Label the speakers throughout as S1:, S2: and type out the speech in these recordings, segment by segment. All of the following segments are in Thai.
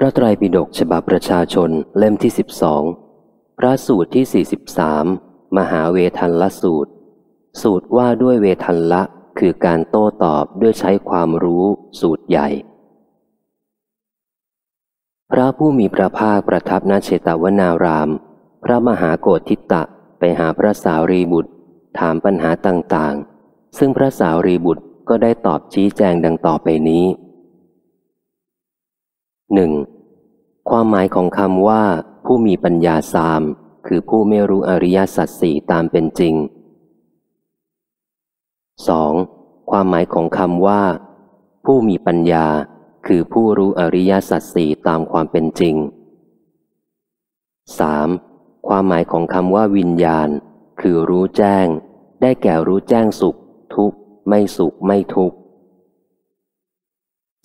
S1: พระไตรปิฎกฉบับประชาชนเล่มที่สิบสองพระสูตรที่สี่สิบสามมหาเวทันละสูตร สูตรว่าด้วยเวทันละคือการโต้ตอบด้วยใช้ความรู้สูตรใหญ่ พระผู้มีพระภาคประทับณเชตวนาราม พระมหาโกธิตะไปหาพระสาวรีบุตร ถามปัญหาต่างๆ ซึ่งพระสาวรีบุตรก็ได้ตอบชี้แจงดังต่อไปนี้ หนึ่งความหมายของคำว่า ผู้มีปัญญาสาม คือผู้ไม่รู้อริยสัจสี่ตามเป็นจริง 2. ความหมายของคำว่า ผู้มีปัญญา คือผู้รู้อริยสัจสี่ตามความเป็นจริง 3. ความหมายของคำว่าวิญญาณ คือรู้แจ้ง ได้แก่รู้แจ้งสุข ทุกข์ ไม่สุขไม่ทุกข์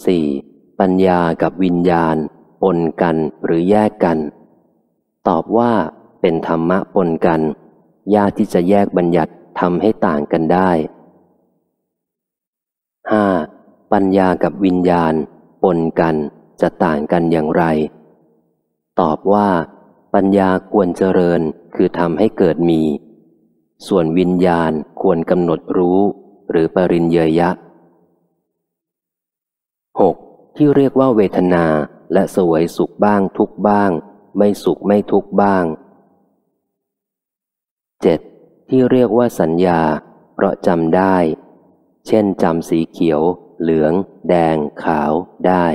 S1: 4. ปัญญากับวิญญาณ ปนกันหรือแยกกัน ตอบว่าเป็นธรรมะปนกัน ยากที่จะแยกบัญญัติทำให้ต่างกันได้ 5. ปัญญากับวิญญาณ ปนกันจะต่างกันอย่างไร ตอบว่า ปัญญาควรเจริญคือทำให้เกิดมี ส่วนวิญญาณควรกำหนดรู้ หรือปริญเยยะ 6. ที่เรียกว่าเวทนาและสวยสุขบ้างทุกบ้าง ไม่สุขไม่ทุกบ้าง 7. ที่เรียกว่าสัญญา เพราะจำได้ เช่นจำสีเขียว เหลือง แดง ขาวได้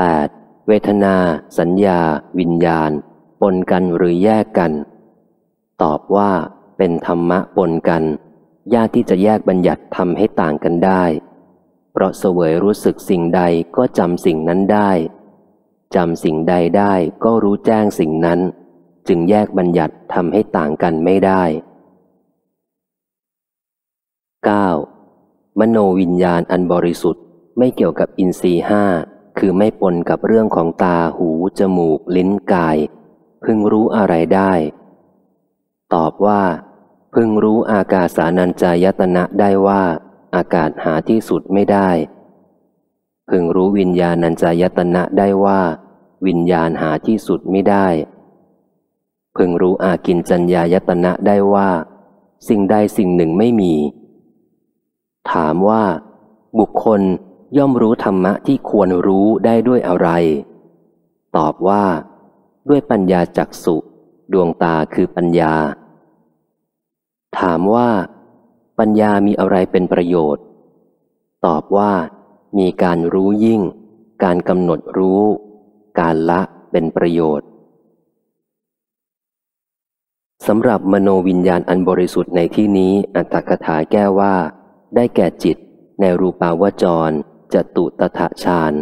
S1: 8. เวทนา สัญญา วิญญาณ ปนกันหรือแยกกัน ตอบว่าเป็นธรรมะปนกัน ยากที่จะแยกบัญญัติทำให้ต่างกันได้ เพราะเสวยรู้สึกสิ่งใดก็จำสิ่งนั้นได้จำสิ่งใดได้ก็รู้แจ้งสิ่งนั้น จึงแยกบัญญัติทำให้ต่างกันไม่ได้ 9. มโนวิญญาณอันบริสุทธิ์ไม่เกี่ยวกับอินทรีห้าคือไม่ปนกับเรื่องของตาหู จมูก ลิ้นกาย พึงรู้อะไรได้ ตอบว่า พึงรู้อากาสานัญจายตนะได้ว่า อากาศหาที่สุดไม่ได้ พึงรู้วิญญาณัญจายตนะได้ว่า วิญญาณหาที่สุดไม่ได้ พึงรู้อากินจัญญายตนะได้ว่า สิ่งใดสิ่งหนึ่งไม่มี ถามว่า บุคคลย่อมรู้ธรรมะที่ควรรู้ได้ด้วยอะไร ตอบว่า ด้วยปัญญาจักสุดวงตาคือปัญญา ถามว่า ปัญญามีอะไรเป็นประโยชน์ ตอบว่า มีการรู้ยิ่ง การกำหนดรู้ การละเป็นประโยชน์สำหรับมโนวิญญาณอันบริสุทธิ์ในที่นี้อัตถกถาแก้ว่า ได้แก่จิต ในรูปาวจรจตุตถะฌาน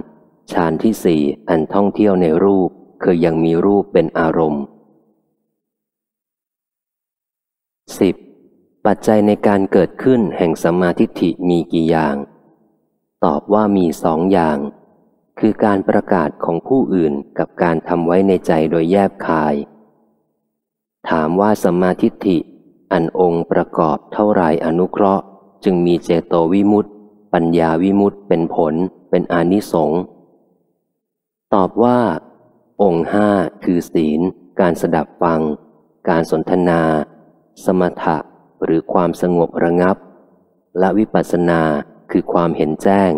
S1: ฌานที่สี่อันท่องเที่ยวในรูป คือยังมีรูปเป็นอารมณ์สิบ ปัจจัยในการเกิดขึ้นแห่งสมาธิฐิมีกี่อย่าง ตอบว่ามีสองอย่าง คือการประกาศของผู้อื่นกับการทำไว้ในใจโดยแยบคาย ถามว่าสมาธิฐิ อันองค์ประกอบเท่าไรอนุเคราะห์ จึงมีเจโตวิมุตติ ปัญญาวิมุตติเป็นผล เป็นอนิสงส์ตอบว่า องค์ห้าคือศีล การสดับฟัง การสนทนา สมถะ หรือความสงบระงับ และวิปัสสนาคือความเห็นแจ้ง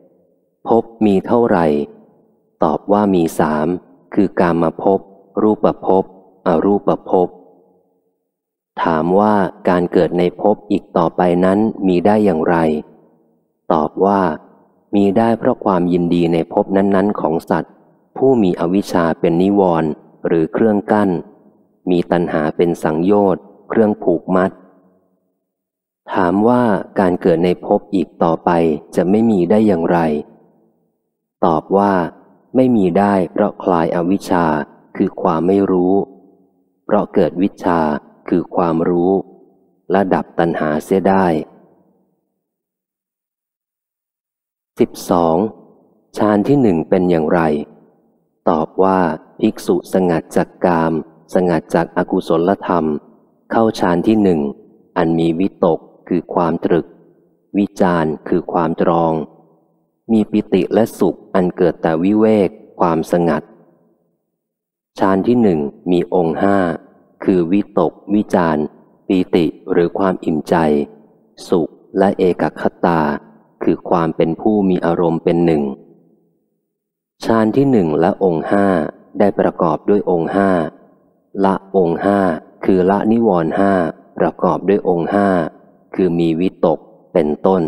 S1: 11. พบมีเท่าไหร่ ตอบว่ามีสามคือการมาพบรูปภพอรูปภพถามว่าการเกิดในภพอีกต่อไปนั้นมีได้อย่างไร ตอบว่ามีได้เพราะความยินดีในภพนั้น ๆ ของสัตว์ ผู้มีอวิชชาเป็นนิวรณ์ หรือเครื่องกั้น มีตัณหาเป็นสังโยชน์ เครื่องผูกมัด ถามว่าการเกิดในภพอีกต่อไปจะไม่มีได้อย่างไร ตอบว่า ไม่มีได้เพราะคลายอาวิชชาคือความไม่รู้ เพราะเกิดวิชาคือความรู้และดับตัณหาเสียได้ 12. ฌานที่หนึ่งเป็นอย่างไร ตอบว่า ภิกษุสงัดจากกาม สงัดจากอากุศลธรรม เข้าฌานที่หนึ่ง อันมีวิตกคือความตรึก วิจารคือความตรอง มีปิติและสุขอันเกิดแต่วิเวก ความสงัดฌานที่หนึ่งมีองค์ห้าคือวิตก วิจารปีติหรือความอิ่มใจ สุขและเอกคตา คือความเป็นผู้มีอารมณ์เป็นหนึ่งฌานที่หนึ่งและองค์ห้า ได้ประกอบด้วยองค์ห้าละองค์ห้าคือละนิวรณ์ห้าประกอบด้วยองค์ห้าคือมีวิตกเป็นต้น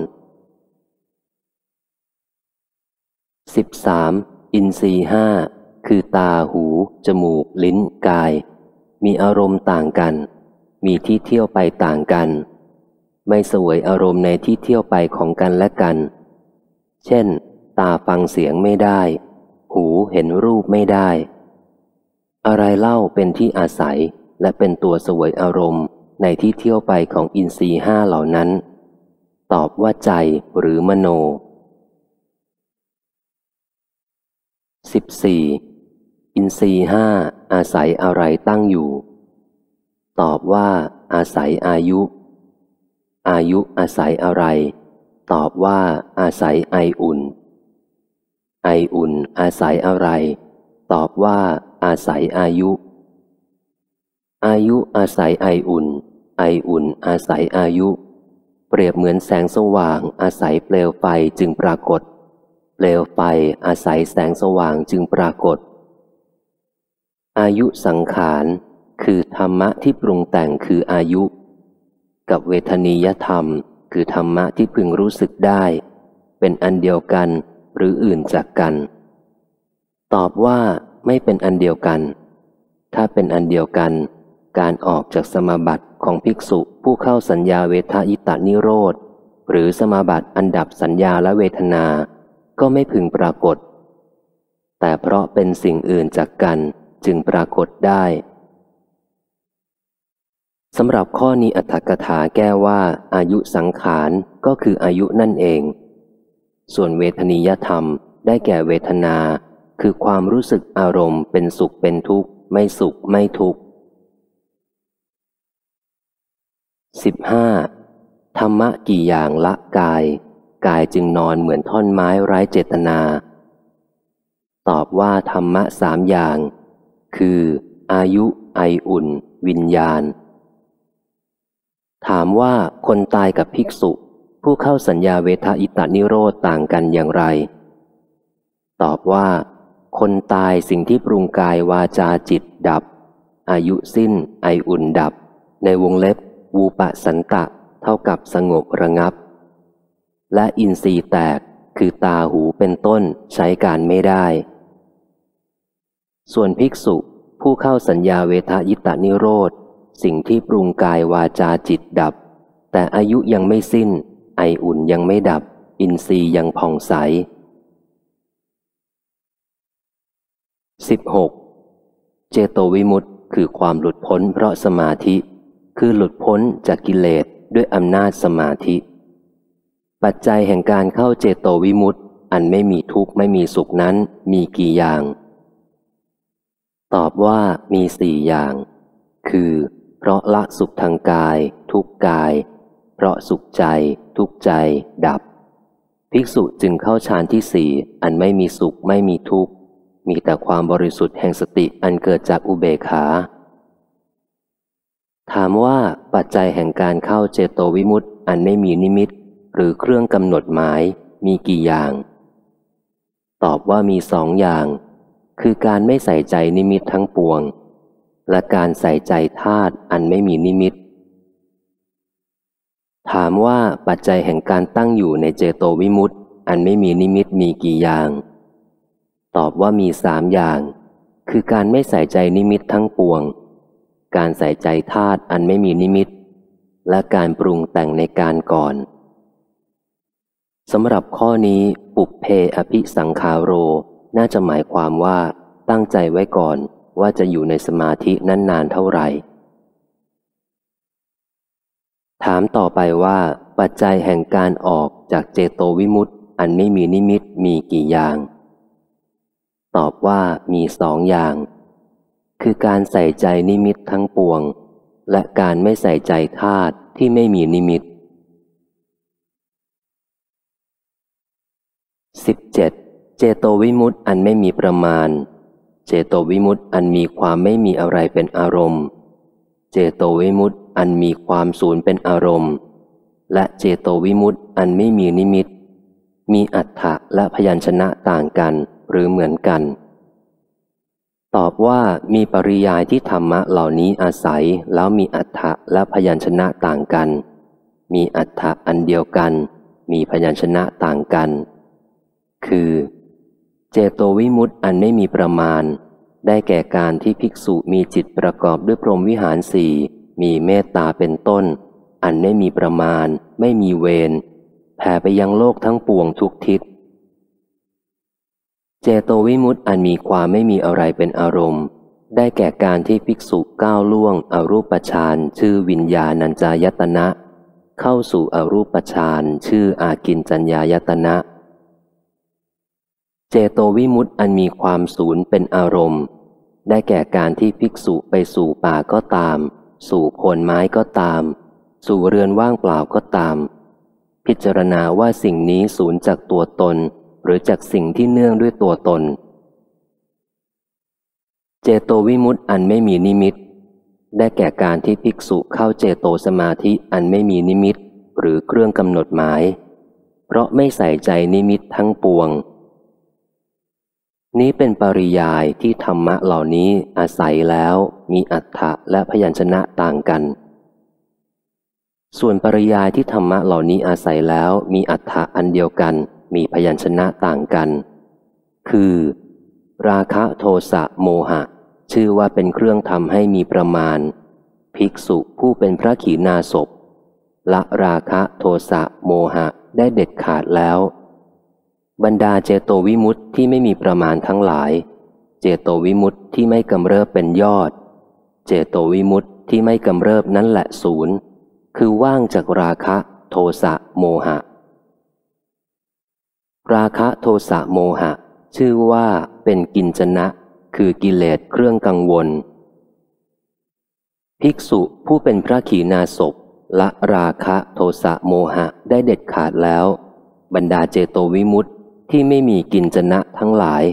S1: 13. อินทรีห้าคือตาหู จมูก ลิ้นกาย มีอารมณ์ต่างกัน มีที่เที่ยวไปต่างกัน ไม่สวยอารมณ์ในที่เที่ยวไปของกันและกัน เช่น ตาฟังเสียงไม่ได้ หูเห็นรูปไม่ได้ อะไรเล่าเป็นที่อาศัยและเป็นตัวสวยอารมณ์ในที่เที่ยวไปของอินทรีห้าเหล่านั้น ตอบว่าใจหรือมโน 14. อินทรีห้าอาศัยอะไรตั้งอยู่ ตอบว่า อาศัยอายุ อายุอาศัยอะไร ตอบว่า อาศัยไออุ่น ไออุ่นอาศัยอะไร ตอบว่า อาศัยอายุ อายุอาศัยไออุ่น ไออุ่นอาศัยอายุ เปรียบเหมือนแสงสว่าง อาศัยเปลวไฟจึงปรากฏ เปลวไฟอาศัยแสงสว่างจึงปรากฏ อายุสังขารคือธรรมะที่ปรุงแต่งคืออายุ กับเวทนียธรรม คือธรรมะที่พึงรู้สึกได้ เป็นอันเดียวกันหรืออื่นจากกัน ตอบว่า ไม่เป็นอันเดียวกัน ถ้าเป็นอันเดียวกัน การออกจากสมาบัติของภิกษุผู้เข้าสัญญาเวทายตานิโรธ หรือสมาบัติอันดับสัญญาและเวทนา ก็ไม่พึงปรากฏ แต่เพราะเป็นสิ่งอื่นจากกันจึงปรากฏได้สำหรับข้อนี้อัตถกถาแก้ว่าอายุสังขารก็คืออายุนั่นเอง ส่วนเวทนิยธรรมได้แก่เวทนา คือความรู้สึกอารมณ์เป็นสุขเป็นทุกข์ ไม่สุขไม่ทุกข์ 15. ธรรมะกี่อย่างละกาย กายจึงนอนเหมือนท่อนไม้ไร้เจตนา ตอบว่าธรรมะสามอย่าง คือ อายุ ไออุ่น วิญญาณ ถามว่าคนตายกับภิกษุ ผู้เข้าสัญญาเวทอิตานิโรธต่างกันอย่างไร ตอบว่า คนตายสิ่งที่ปรุงกายวาจาจิตดับ อายุสิ้น ไออุ่นดับ ในวงเล็บวูปะสันตะ เท่ากับสงบระงับ และอินทรีย์แตกคือตาหูเป็นต้นใช้การไม่ได้ ส่วนภิกษุผู้เข้าสัญญาเวทายตานิโรธ สิ่งที่ปรุงกายวาจาจิตดับ แต่อายุยังไม่สิ้น ไออุ่นยังไม่ดับ อินทรีย์ยังผ่องใส 16. เจโตวิมุตต์คือความหลุดพ้นเพราะสมาธิ คือหลุดพ้นจากกิเลสด้วยอำนาจสมาธิ ปัจจัยแห่งการเข้าเจโตวิมุตต์อันไม่มีทุกข์ไม่มีสุขนั้นมีกี่อย่าง ตอบว่ามีสี่อย่าง คือ เพราะละสุขทางกาย ทุกกาย เพราะสุขใจ ทุกใจดับ ภิกษุจึงเข้าฌานที่สี่อันไม่มีสุขไม่มีทุกข์ มีแต่ความบริสุทธิ์แห่งสติอันเกิดจากอุเบกขา ถามว่าปัจจัยแห่งการเข้าเจโตวิมุตต์อันไม่มีนิมิต หรือเครื่องกำหนดหมายมีกี่อย่าง ตอบว่ามีสองอย่าง คือการไม่ใส่ใจนิมิตทั้งปวง และการใส่ใจธาตุอันไม่มีนิมิต ถามว่าปัจจัยแห่งการตั้งอยู่ในเจโตวิมุตต์อันไม่มีนิมิตมีกี่อย่าง ตอบว่ามีสามอย่าง คือการไม่ใส่ใจนิมิตทั้งปวง การใส่ใจธาตุอันไม่มีนิมิต และการปรุงแต่งในการก่อนสำหรับข้อนี้ปุเพอภิสังคาโร น่าจะหมายความว่าตั้งใจไว้ก่อนว่าจะอยู่ในสมาธินั้นนานเท่าไหร่ ถามต่อไปว่า ปัจจัยแห่งการออกจากเจโตวิมุตต์อันไม่มีนิมิตมีกี่อย่าง ตอบว่ามีสองอย่าง คือการใส่ใจนิมิตทั้งปวง และการไม่ใส่ใจธาตุที่ไม่มีนิมิต 17. เจโตวิมุตต์อันไม่มีประมาณ เจโตวิมุตต์อันมีความไม่มีอะไรเป็นอารมณ์ เจโตวิมุตต์อันมีความศูนย์เป็นอารมณ์ และเจโตวิมุตต์อันไม่มีนิมิต มีอัฏฐะและพยัญชนะต่างกัน หรือเหมือนกัน ตอบว่ามีปริยายที่ธรรมะเหล่านี้อาศัยแล้วมีอัฏฐะและพยัญชนะต่างกัน มีอัฏฐะอันเดียวกัน มีพยัญชนะต่างกัน คือ เจโตวิมุตต์อันไม่มีประมาณ ได้แก่การที่ภิกษุมีจิตประกอบด้วยพรหมวิหารสี่มีเมตตาเป็นต้น อันไม่มีประมาณ ไม่มีเวรแผ่ไปยังโลกทั้งปวงทุกทิศ เจโตวิมุตต์อันมีความไม่มีอะไรเป็นอารมณ์ ได้แก่การที่ภิกษุก้าวล่วงอรูปฌานชื่อวิญญาณัญจายตนะ เข้าสู่อรูปฌานชื่ออากินจัญญายตนะ เจโตวิมุตต์อันมีความศูนย์เป็นอารมณ์ ได้แก่การที่ภิกษุไปสู่ป่าก็ตาม สู่โคนไม้ก็ตาม สู่เรือนว่างเปล่าก็ตาม พิจารณาว่าสิ่งนี้ศูนย์จากตัวตน หรือจากสิ่งที่เนื่องด้วยตัวตน เจโตวิมุตต์อันไม่มีนิมิต ได้แก่การที่ภิกษุเข้าเจโตสมาธิอันไม่มีนิมิต หรือเครื่องกำหนดหมาย เพราะไม่ใส่ใจนิมิตทั้งปวง นี้เป็นปริยายที่ธรรมะเหล่านี้อาศัยแล้วมีอัฏฐะและพยัญชนะต่างกันส่วนปริยายที่ธรรมะเหล่านี้อาศัยแล้วมีอัฏฐะอันเดียวกัน มีพยัญชนะต่างกัน คือ ราคะโทสะโมหะ ชื่อว่าเป็นเครื่องทำให้มีประมาณ ภิกษุผู้เป็นพระขีณาสพละราคะโทสะโมหะได้เด็ดขาดแล้ว บรรดาเจโตวิมุตติที่ไม่มีประมาณทั้งหลาย เจโตวิมุตติที่ไม่กำเริบเป็นยอด เจโตวิมุตติที่ไม่กำเริบนั่นแหละศูนย์คือว่างจากราคะ โทสะโมหะ ราคะโทสะโมหะ ชื่อว่าเป็นกินจนะ คือกิเลสเครื่องกังวล ภิกษุผู้เป็นพระขีณาสพละราคะโทสะโมหะได้เด็ดขาดแล้ว บรรดาเจโตวิมุตติที่ไม่มีกินจนะทั้งหลาย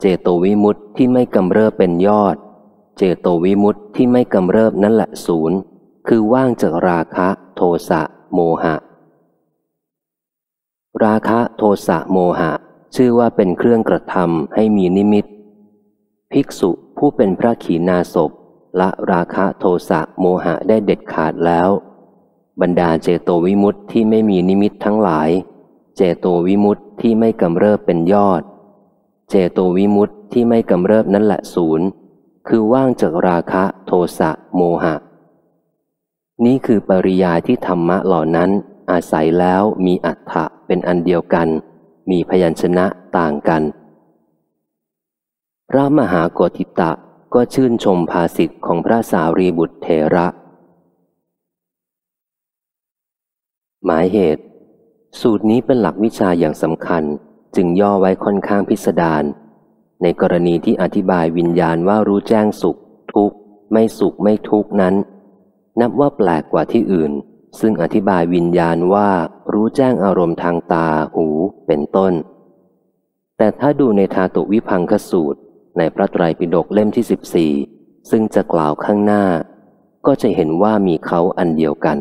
S1: เจโตวิมุตติที่ไม่กำเริบเป็นยอด เจโตวิมุตติที่ไม่กำเริบนั่นแหละศูนย์คือว่างจากราคะ โทสะโมหะ ราคะโทสะโมหะ ชื่อว่าเป็นเครื่องกระทำให้มีนิมิต ภิกษุผู้เป็นพระขีณาสพละราคะโทสะโมหะได้เด็ดขาดแล้ว บรรดาเจโตวิมุตติที่ไม่มีนิมิตทั้งหลาย เจโตวิมุตติที่ไม่กำเริบเป็นยอด เจโตวิมุตติที่ไม่กำเริบนั่นแหละศูนย์คือว่างจากราคะโทสะโมหะ นี่คือปริยายที่ธรรมะเหล่านั้น อาศัยแล้วมีอัฏฐะเป็นอันเดียวกัน มีพยัญชนะต่างกัน พระมหาโกธิตะก็ชื่นชมภาสิทธิ์ของพระสารีบุตรเถระ หมายเหตุ สูตรนี้เป็นหลักวิชาอย่างสำคัญจึงย่อไว้ค่อนข้างพิสดารในกรณีที่อธิบายวิญญาณว่ารู้แจ้งสุข ทุกข์ ไม่สุขไม่ทุกข์นั้น นับว่าแปลกกว่าที่อื่น ซึ่งอธิบายวิญญาณว่ารู้แจ้งอารมณ์ทางตาหูเป็นต้น แต่ถ้าดูในทาตุวิพังคสูตร ในพระไตรปิฎกเล่มที่สิบสี่ซึ่งจะกล่าวข้างหน้า ก็จะเห็นว่ามีเขาอันเดียวกัน